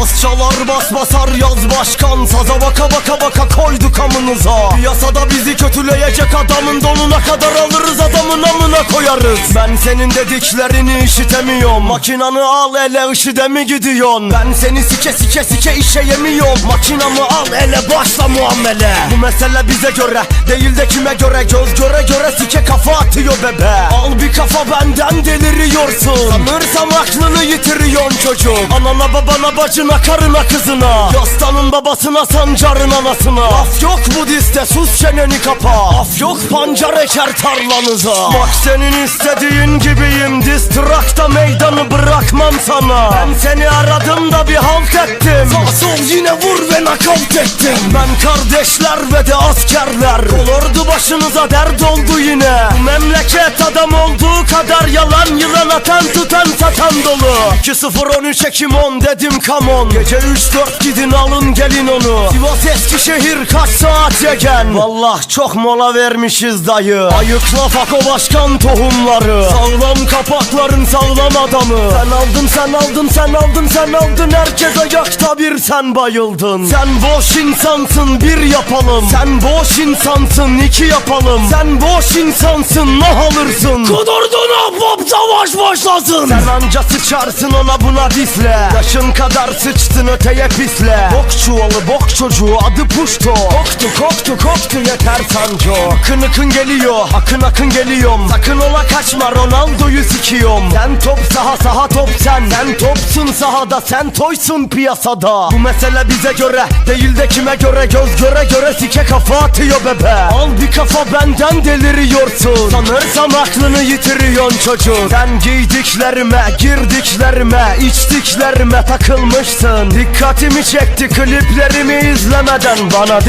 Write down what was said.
Bas çalar bas basar yaz başkan. Saza baka baka baka koyduk amınıza. Piyasada bizi kötüleyecek adamın donuna kadar alırız adamın amına koyarız. Ben senin dediklerini işitemiyorum. Makinanı al ele IŞİD'e mi gidiyorsun? Ben seni sike sike sike işe yemiyorum. Makinamı al ele başla muamele. Bu mesele bize göre değil de kime göre? Göz göre göre sike kafa atıyor bebe. Al bir kafa benden deliriyorsun. Sanırsam aklını yitiriyorsun çocuk Anana babana bacına karına kızına. Yastanın babasına sancarın anasına. Af yok Budist'te sus çeneni kapa. Af yok pancar eker tarlanıza. Bak senin istediğin gibiyim Distrakta meydanı bırakmam sana. Ben seni aradım da bir halt ettim. Sağ sol yine vur ve nakavt ettim. Ben kardeşler ve de askerler. Olurdu başınıza dert oldu yine. Bu memleket adam olduğu kadar yalan yılan atan tutan satan dolu. 2-0-13 Ekim 10 dedim come on. Gece 3-4 gidin alın gelin onu. Sivas Eskişehir kaç saat yegen? Vallah çok mola vermişiz dayı. Ayıkla fako başkan tohumları. Sağlam kapakların sağlam adamı. Sen aldın sen aldın sen aldın sen aldın. Herkes ayakta bir sen bayıldın. Sen boş insansın bir yapalım. Sen boş insansın iki yapalım. Sen boş insansın nah alırsın? Kudurdun hop savaş başlasın. Sen anca sıçarsın ona buna disle Yaşın kadar sıçtın öteye pisle Bok çuvalı bok çocuğu adı puşto. Koktu koktu koktu yeter sanco. Akın akın geliyor akın akın geliyorum. Sakın ola kaçma Ronaldo'yu sikiyorum. Sen top saha saha top sen. Sen topsun sahada sen toysun piyasada. Bu mesele bize göre değil de kime göre. Göz göre göre sike kafa atıyor bebe. Al bir kafa benden deliriyorsun. Sanırsam aklını yitiriyorsun çocuk. Sen giydiklerime girdiklerime içtiklerime takılmışsın. Dikkatimi çekti kliplerimi izlemeden bana